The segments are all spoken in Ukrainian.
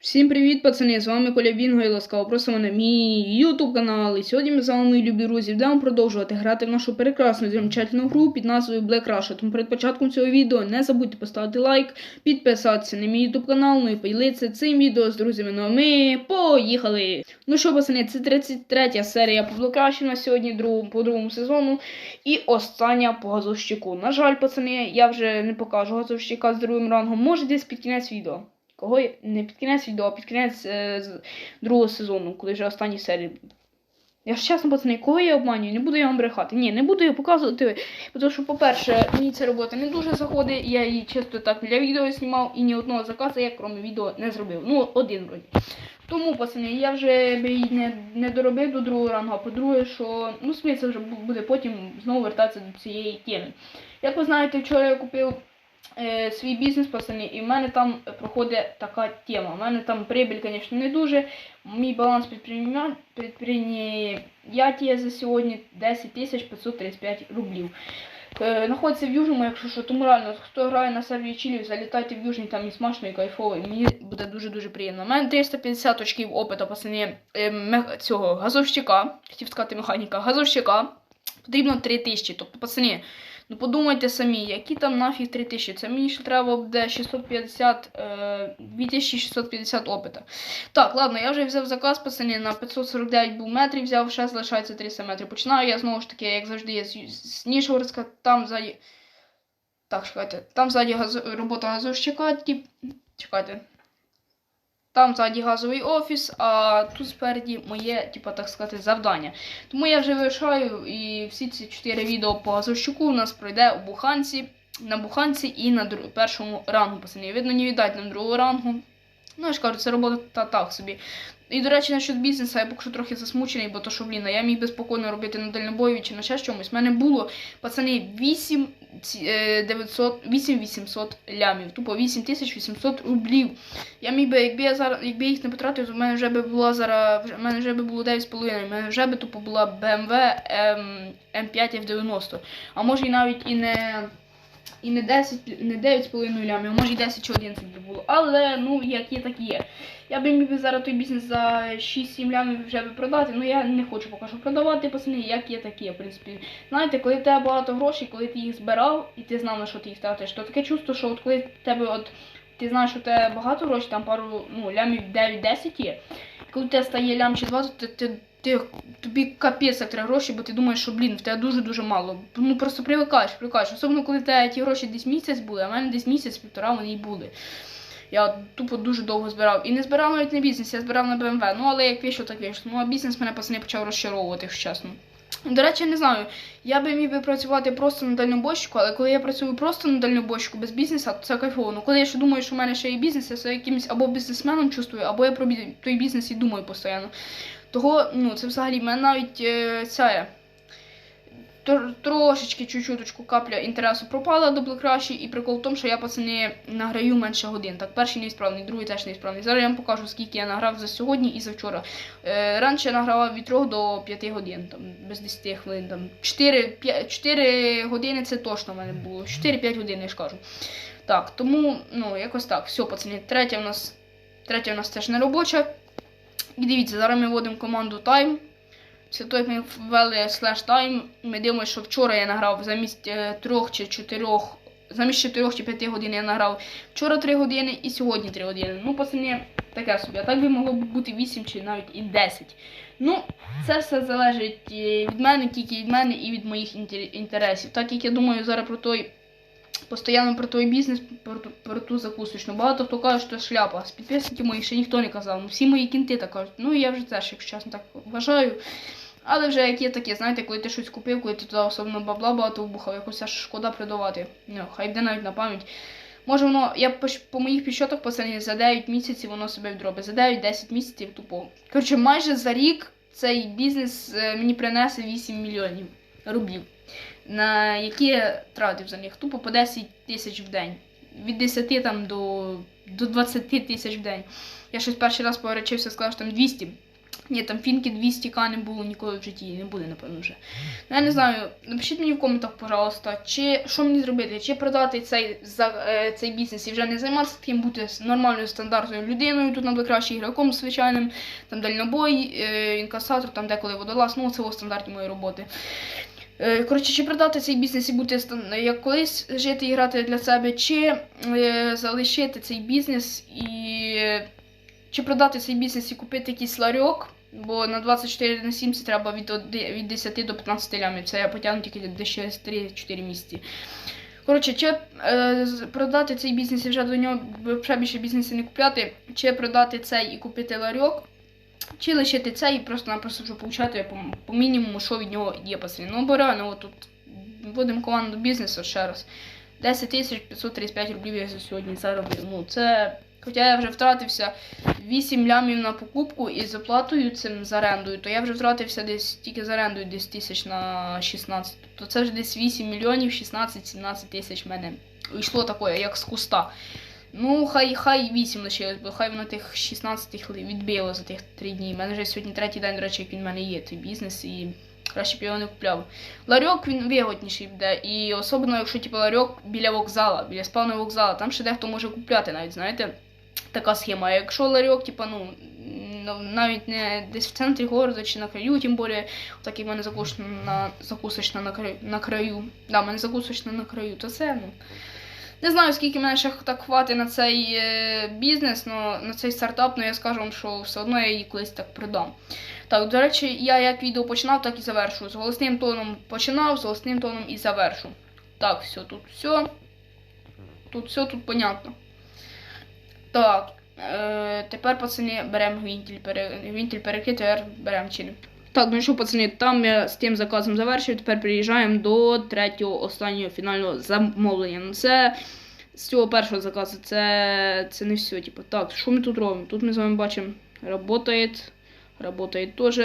Всім привіт, пацани! З вами Коля Бінго і ласкаво просимо на мій YouTube канал. І сьогодні ми з вами, мої любі друзі, будемо продовжувати грати в нашу прекрасну замечательну гру під назвою Black Russia. Тому перед початком цього відео не забудьте поставити лайк, підписатися на мій YouTube канал, ну і поділитися цим відео з друзями. Ну а ми поїхали! Ну що, пацани, це 33 серія по Black Russia на сьогодні, по другому сезону. І остання по газовщику. На жаль, пацани, я вже не покажу газовщика з другим рангом. Може десь під кінець відео. Кого не під кінець відео, а під кінець е, другого сезону, коли вже останні серії. Я ж чесно, пацани, кого я обманюю? Не буду я вам брехати. Ні, не буду я показувати. Тому що, по-перше, мені ця робота не дуже заходить. Я її чисто так для відео знімав і ні одного заказу я, крім відео, не зробив. Ну, один вроді. Тому, пацани, я вже її не, не доробив до другого рангу, а по-друге, що ну, смисл вже буде потім знову вертатися до цієї теми. Як ви знаєте, вчора я купив е, свій бізнес, пацани, і в мене там проходить така тема. У мене там прибіль, звісно, не дуже. Мій баланс підприємніятія за сьогодні 10 тисяч 535 рублів. Е, Знаходиться в Южному, якщо що, тому реально, хто грає на сервері Чилі, залітайте в Южний, там і смачно, і кайфово, і мені буде дуже-дуже приємно. У мене 350 очків опиту, пацани, е, цього газовщика, хотів сказати механіка, газовщика, потрібно 3000, тобто, пацани, Ну подумайте самі, які там нафіг 3000. Це мені ще треба буде 650, е, 2650 опита. Так, ладно, я вже взяв заказ, пацани, на 549 був метрів взяв, ще залишається 300 метрів. Починаю я знову ж таки, як завжди, з, з Нішгородська, там ззаді. Так, чекайте, там ззаді газ... робота газовщика, тип... чекайте. Там ззаді газовий офіс, а тут спереді моє, типу, так сказати, завдання. Тому я вже вирішаю, і всі ці чотири відео по газовщику у нас пройде у буханці, на буханці і на першому рангу, пацани. Видно, не віддать нам другого рангу. Ну, я ж кажу, це робота так собі. І, до речі, насчет бізнесу, я поки що трохи засмучений, бо то, що, блін, я міг би спокійно робити на дальнобойові чи на ще чомусь. У мене було, пацани, 8 ці- е, 900, 8800 лямів, тупо 8800 рублів. Я міг би, якби я зараз, якби я їх не потратив, то в мене вже би була зараз, в мене вже би було 9,5, в мене вже би тупо була BMW M, M5 F90. А може і навіть і не, і не 10, не 9,5 лямів, може і 10 чи 11 би було. Але, ну, як є, так і є. Я би міг зараз той бізнес за 6-7 лямів вже би продати, але я не хочу поки що продавати, пацани, як є, так є, в принципі. Знаєте, коли в тебе багато грошей, коли ти їх збирав і ти знав, на що ти їх тратиш, то таке чувство, що от коли в тебе от ти знаєш, що в тебе багато грошей, там пару ну, лямів 9-10 є. Коли в тебе стає лям чи 20, ти, ти, ти, тобі капець як треба гроші, бо ти думаєш, що блін, в тебе дуже-дуже мало. Ну просто привикаєш, привикаєш. Особливо, коли в ті гроші десь місяць були, а в мене десь місяць-півтора вони й були. Я тупо дуже довго збирав. І не збирав навіть на бізнес, я збирав на БМВ. Ну, але як вийшло, так вийшло. Ну, а бізнес мене пацани почав розчаровувати, якщо чесно. До речі, не знаю. Я би міг би працювати просто на дальнобойщику, але коли я працюю просто на дальнобойщику без бізнесу, то це кайфово. Ну коли я ще думаю, що в мене ще є бізнес, я себе якимось або бізнесменом чувствую, або я про той бізнес і думаю постійно. Того, ну, це взагалі мене навіть е, ця. тр- Трошечки чуть-чуточку капля інтересу пропала до Rush, і прикол в тому, що я пацани награю менше годин. Так, перший неісправний, другий теж неісправний. Зараз я вам покажу, скільки я награв за сьогодні і за вчора. Е, раніше я награвав від 3 до 5 годин, там, без 10 хвилин. Там, 4, 5, 4 години це точно в мене було. 4-5 годин, я ж кажу. Так, тому, ну, якось так. Все, пацани, третя в нас, третя в нас теж не робоча. Дивіться, зараз ми вводимо команду Time. Після того, як ми ввели slash time, ми дивимося, що вчора я награв замість е, трьох чи чотирьох, замість чотирьох чи п'яти годин я награв вчора 3 години і сьогодні 3 години. Ну, пацани, таке собі. А так би могло б бути 8 чи навіть і 10. Ну, це все залежить е, від мене, тільки від мене і від моїх інтересів. Так як я думаю зараз про той. Постоянно про той бізнес, про, ту- про ту закусочну. Багато хто каже, що шляпа. З підписників моїх ще ніхто не казав. Ну, всі мої кінти так кажуть. Ну я вже теж, якщо чесно, так вважаю. Але вже як є таке, знаєте, коли ти щось купив, коли ти туди особливо бабла багато вбухав, якось аж шкода продавати. Ну, хай йде навіть на пам'ять. Може воно, я по, по моїх підсчетах пацані за 9 місяців воно себе відробить. За 9-10 місяців тупо. Коротше, майже за рік цей бізнес е, мені принесе 8 мільйонів рублів. На які тратив за них. Тупо по 10 тисяч в день. Від 10 там до, до 20 тисяч в день. Я щось перший раз поречився, сказав, що там 200. Ні, там фінки 200к не було ніколи в житті, не буде, напевно, вже. Ну, я не знаю, напишіть мені в коментах, пожалуйста, чи що мені зробити, чи продати цей, за, е, цей бізнес і вже не займатися таким, бути нормальною стандартною людиною, тут набагато краще ігроком звичайним, там дальнобой, е, інкасатор, там деколи водолаз, ну це в стандарті моєї роботи. Е, Коротше, чи продати цей бізнес і бути як колись жити і грати для себе, чи е, залишити цей бізнес і чи продати цей бізнес і купити якийсь ларьок, бо на 24 на 7 це треба від, від 10 до 15 лямів. Це я потягну тільки десь через 3-4 місяці. Коротше, чи е, продати цей бізнес і вже до нього ще більше бізнесу не купляти, чи продати цей і купити ларьок, чи лишити цей і просто-напросто вже получати по, по мінімуму, що від нього є пацани. Ну, реально, от тут вводимо команду бізнесу ще раз. 10 тисяч 535 рублів я за сьогодні заробив. Ну, це. Хоча я вже втратився 8 лямів на покупку і з оплатою цим з орендою, то я вже втратився десь тільки з орендою десь тисяч на 16. Тобто це ж десь 8 мільйонів 16-17 тисяч в мене йшло таке, як з куста. Ну, хай хай 8 лишилось, бо хай воно тих 16 відбило за тих 3 дні. У мене вже сьогодні третій день, до речі, як він в мене є, той бізнес, і краще б його не купляв. Ларьок він вигодніший буде. І особливо, якщо типу, ларьок біля вокзала, біля спавного вокзала, там ще дехто може купляти навіть, знаєте. Така схема. А якщо ларьок, типу, ну, ну, навіть не десь в центрі города чи на краю, тим більше, так як в мене закусочна на, закусочна на краю. Да, в мене закусочна на краю, то це, ну. Не знаю, скільки мене ще так хватить на цей е, бізнес, но, на цей стартап, але я скажу вам, що все одно я її колись так продам. Так, до речі, я як відео починав, так і завершу. З голосним тоном починав, з голосним тоном і завершу. Так, все, тут все. Тут все, тут понятно. Так. Е, тепер, пацани, беремо гвинтель, пере, гвинтель перекрити, тепер беремо чили. Так, ну що, пацани, там я з тим заказом завершив. Тепер приїжджаємо до третього останнього фінального замовлення. Ну це з цього першого заказу, це, це не все. Типу, так, що ми тут робимо? Тут ми з вами бачимо, работает, работает теж.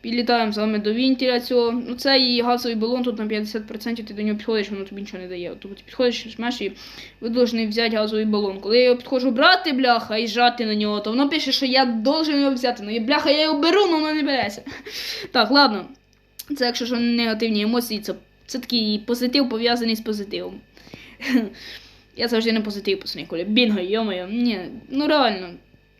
Підлітаємо з вами до вінтіля цього. Ну, це і газовий балон, тут на 50% ти до нього підходиш, воно тобі нічого не дає. Тобто ти підходиш, жмеш і ви повинні взяти газовий балон. Коли я його підходжу брати, бляха, і жати на нього, то воно пише, що я должен його взяти. Ну, і бляха, я його беру, але воно не береться. Так, ладно. Це якщо що негативні емоції, це, це такий позитив пов'язаний з позитивом. Я завжди на позитив пацани, коли бінго, йомаю. Ні, ну реально.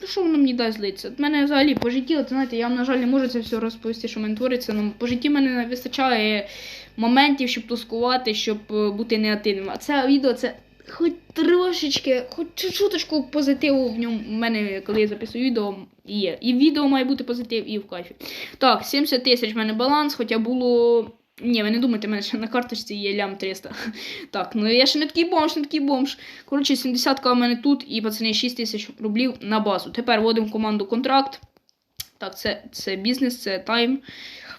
Ну що воно мені дасть злитися? От мене взагалі по житті, от, знаєте, я вам, на жаль, не можу це все розповісти, що мене твориться. Ну, по житті мене не вистачає моментів, щоб тоскувати, щоб е, бути негативним. А це відео це хоч трошечки, хоч чуточку позитиву в ньому в мене, коли я записую відео, є. І відео має бути позитив, і в кайфі. Так, 70 тисяч в мене баланс, хоча було. Ні, ви не думайте, в мене ще на карточці є лям 300. Так, ну я ще не такий бомж, не такий бомж. Коротше, 70к в мене тут і пацани 6 тисяч рублів на базу. Тепер вводимо команду контракт. Так, це, це бізнес, це тайм.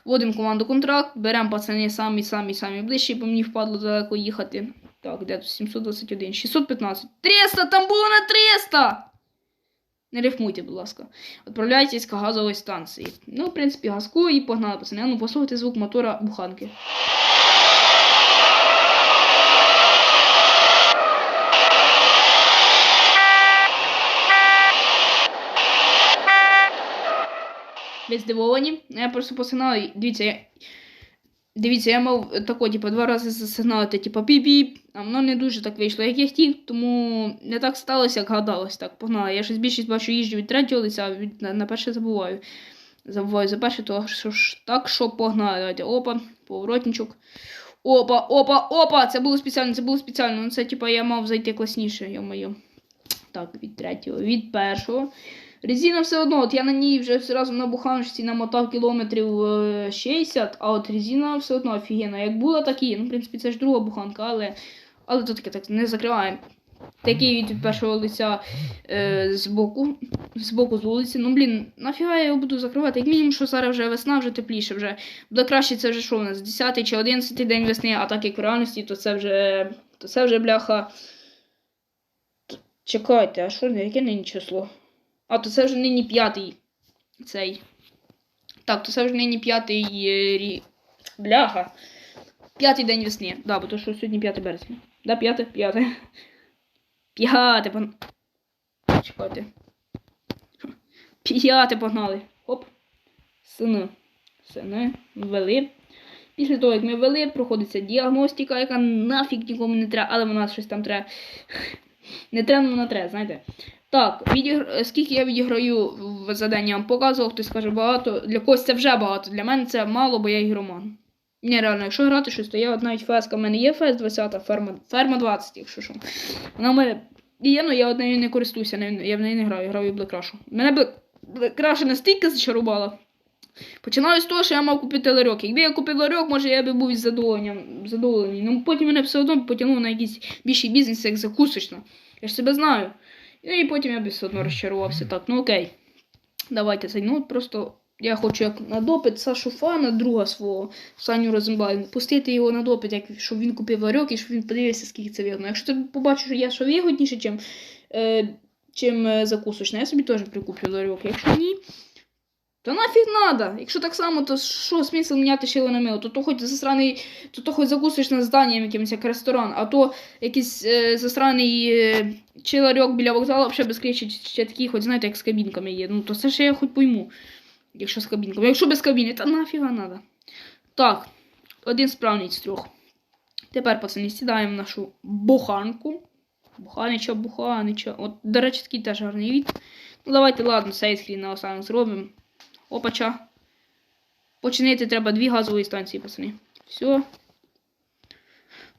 Вводимо команду контракт, беремо пацани самі самі самі ближчі, бо мені впадло далеко їхати. Так, де тут 721, 615. 300! Там було на 300! Не рифмуйте, будь ласка. Відправляйтесь к газовій станції. Ну, в принципі, газку і погнали, пацани. Ну, послухайте звук мотора буханки. Ви здивовані? Я просто по сигналу. Дивіться, я. Дивіться, я мав тако, типу, два рази засигналити, типу, піп-піп, а воно не дуже так вийшло, як я хотів, тому не так сталося, як гадалось. Так, погнали. Я щось більшість бачу їжджу від третього лиця, від, на, на перше забуваю. Забуваю за перше, то що ж так, що погнали. Давайте, опа, поворотничок. Опа, опа, опа! Це було спеціально, це було спеціально. Ну це, типа, я мав зайти класніше, йо-моє. Так, від третього, від першого. Резина все одно, от я на ній вже зразу на буханочці намотав кілометрів е, 60, а от резина все одно офігенна. Як була, так і. Ну, в принципі, це ж друга буханка, але, але то таке так не закриваємо. Такий від першого лиця е, з боку, з боку з вулиці. Ну, блін, нафіга я його буду закривати? Як мінімум, що зараз вже весна, вже тепліше. вже. Буде краще, це вже що у нас? 10 чи 11 день весни, а так як в реальності, то це вже, то це вже бляха. Чекайте, а що, яке нині число? А, то це вже нині п'ятий цей. Так, то це вже нині п'ятий е, рік. Бляха. П'ятий день весни. Да, бо то що сьогодні 5 березня. Да, п'яте? П'яте. П'яте, пан. Чекайте. П'яте погнали. Хоп. Сини. Сини. Ввели. Після того, як ми ввели, проходиться діагностика, яка нафіг нікому не треба, але вона щось там треба. Не треба, але вона треба, знаєте. Так, відігр... скільки я відіграю в задання, вам показував, хтось каже багато. Для когось це вже багато. Для мене це мало, бо я ігроман. Ні, реально, якщо грати щось, то я от навіть феска, в мене є фес 20, ферма, ферма 20, якщо що. Вона в мене є, але я од нею не користуюся, я в неї не граю, я граю в Блекрашу. Мене Блек- Блекраша настільки зачарувала. Починаю з того, що я мав купити ларьок. Якби я купив ларьок, може я би був із задоволенням задоволений. Ну потім мене все одно потягнуло на якийсь більший бізнес, як закусочна. Я ж себе знаю. І потім я б все одно розчарувався. Так, ну окей. Давайте цей. Ну просто я хочу як на допит Сашу Фана, друга свого Саню Розенбайн, пустити його на допит, як, щоб він купив ларьок і щоб він подивився, скільки це вигодно. Якщо ти побачиш, що я що вигодніше, чим, е, чим е, закусочна, я собі теж прикуплю ларьок. Якщо ні, то нафіг надо. Якщо так само, то що смисл міняти шило на? То то хоч засраний, то то хоч закусочне зданням якимось як ресторан, а то якийсь е, засраний е, чи ларьок біля вокзалу, взагалі без чи, чи такий, хоч знаєте, як з кабінками є. Ну то це ще я хоч пойму. Якщо з кабінками. Якщо без кабіни, то нафіга надо. Так, один справний з трьох. Тепер, пацани, сідаємо в нашу буханку. Буханича, буханича. От, до речі, такий теж гарний від. Ну, давайте, ладно, сейскрін на останок зробимо. Опача. Починити треба дві газові станції, пацани. Все.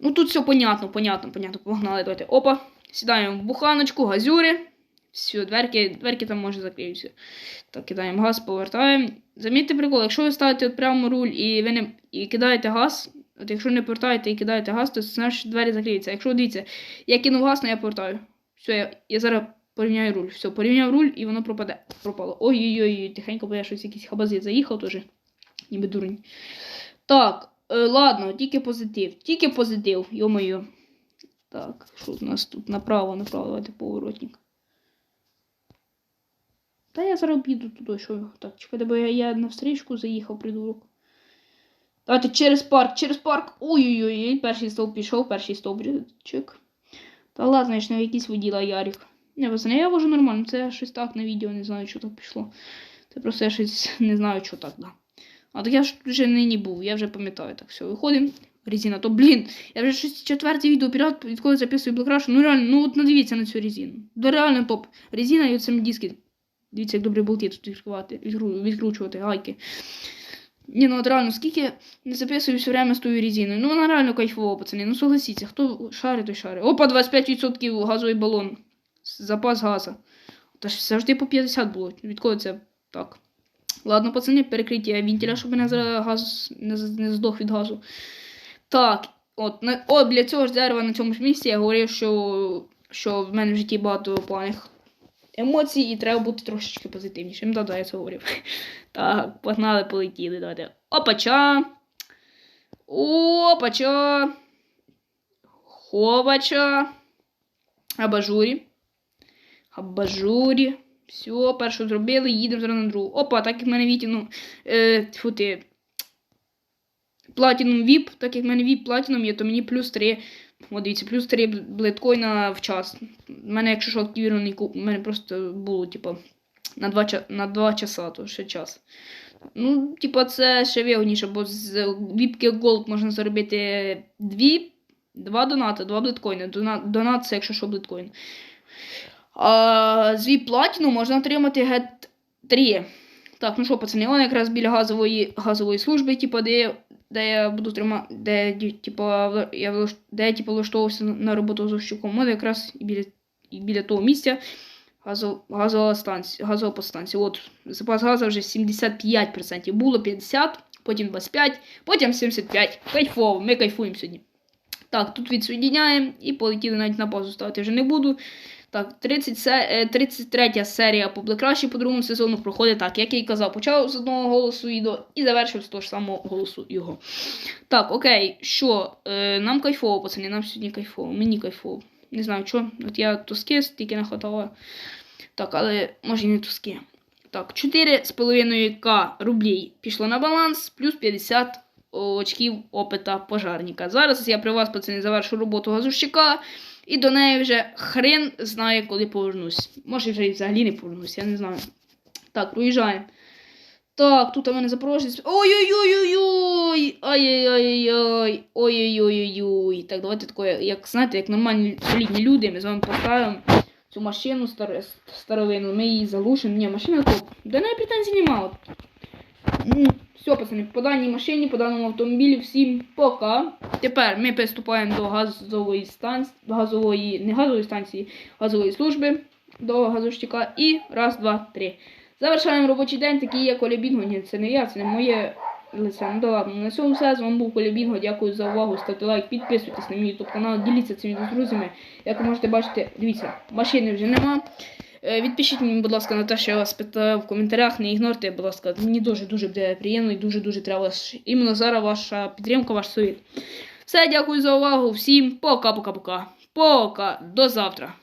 Ну тут все понятно, понятно, понятно. Погнали, давайте. Опа. Сідаємо в буханочку, газюри. Все, дверки, дверки там може закриються. Так, кидаємо газ, повертаємо. Замітьте прикол, якщо ви ставите от прямо руль і ви не і кидаєте газ, от якщо не повертаєте і кидаєте газ, то значить двері закриються. Якщо дивіться, я кинув газ, але я повертаю. Все, я, я зараз порівняю руль. Все, порівняв руль і воно пропаде. Пропало. Ой-ой-ой, тихенько, бо я щось якийсь хабазит заїхав теж. Ніби дурень. Так, е, ладно, тільки позитив. Тільки позитив, йо-моє. Так, що у нас тут направо, направо, давайте поворотник. Та я зараз піду туди, що так, чекайте, бо я, я на встрічку заїхав, придурок. Давайте через парк, через парк. Ой-ой-ой, перший стовп пішов, перший стовпчик. Та ладно, я ж не якийсь воділа Ярик. Не, пацани, я вожу нормально, це щось так на відео, не знаю, що так пішло. Це просто я щось не знаю, що так, да. А так я ж вже нині був, я вже пам'ятаю. Так, все, виходимо. Резина, то блін, я вже щось четверте відео підряд, відколи записую Блекрашу. Ну реально, ну от надивіться на цю резину. Да реально топ. Резина і оцим диски. Дивіться, як добре болти тут відкривати, відкру- відкручувати гайки. Ні, ну от реально, скільки не записую все время з тою резиною. Ну вона реально кайфова, пацани. Ну согласіться, хто шарить, той шарить. Опа, 25% газовий балон. Запас газу. Та ж завжди по 50 було. Відколи це так. Ладно, пацани, перекриття вентиля, щоб мене газ не, не здох від газу. Так, от, на, от для цього ж дерева на цьому ж місці я говорив, що, що в мене в житті багато поганих емоцій і треба бути трошечки позитивнішим. Да, да, я це говорив. Так, погнали, полетіли. Давайте. Опача. Опача. Ховача. Абажурі. Абажурі. Все, першу зробили, їдемо зараз на другу. Опа, так як в мене вітіну. Е, тьфу ти. Платінум VIP, так як в мене VIP платіном є, то мені плюс 3. От дивіться, плюс 3 блиткоїна в час. У мене, якщо що активірований куп, у мене просто було, типу, на 2, на 2 часа, то ще час. Ну, типу, це ще вигодніше, бо з віпки Gold можна заробити 2, 2 донати, 2 блиткоїни. Донат, донат це якщо що блиткоін. А VIP можна отримати GET 3. Так, ну що, пацани, он якраз біля газової, газової служби, типу, де, де я буду тримати, де, типу, я, де я типу, влаштовувався на- роботу з Ощуком. От якраз біля, біля того місця газов, газова станція, газова подстанція. От, запас газу вже 75%. Було 50, потім 25, потім 75. Кайфово, ми кайфуємо сьогодні. Так, тут відсоєдняємо і полетіли навіть на паузу ставити вже не буду. Так, 30, е, 33 серія по Блекраші по другому сезону проходить так, як я і казав, почав з одного голосу відео і завершив з того ж самого голосу його. Так, окей, що? Е, нам кайфово, пацани, нам сьогодні кайфово, мені кайфово. Не знаю що. От я тоски тільки не хватало. Так, але може і не тоски. Так, 4,5к рублей пішло на баланс, плюс 50 очків опита пожарника. Зараз я при вас, пацани, завершу роботу газовщика. І до неї вже хрен знає, коли повернусь. Може, вже і взагалі не повернусь, я не знаю. Так, проїжджаємо. Так, тут у мене запорожець. Ой-ой-ой-ой-ой! Ай-яй-яй-яй! Ой-ой-ой-ой-ой. Так, давайте таке, як знаєте, як нормальні солідні люди, ми з вами поставимо цю машину стар... старовину. Ми її залушимо. Ні, машина топ. До неї претензій немає. Все, пацани, по даній машині, по даному автомобілі, всім пока. Тепер ми приступаємо до газової станції, газової, не газової станції, газової служби до газовщика. І раз, два, три. Завершаємо робочий день, такий є Коля Бінго. Ні, це не я, це не моє лице. Ну да ладно. На цьому все. З вами був Коля Бінго. Дякую за увагу. Ставте лайк, підписуйтесь на мій YouTube канал, діліться цим відео з друзями. Як ви можете бачити, дивіться, машини вже нема. Е, Відпишіть мені, будь ласка, на те, що я вас питав в коментарях. Не ігнорте, будь ласка. Мені дуже-дуже буде приємно і дуже-дуже треба іменно зараз ваша підтримка, ваш совіт. Все, дякую за увагу. Всім пока-пока-пока. Пока. До завтра.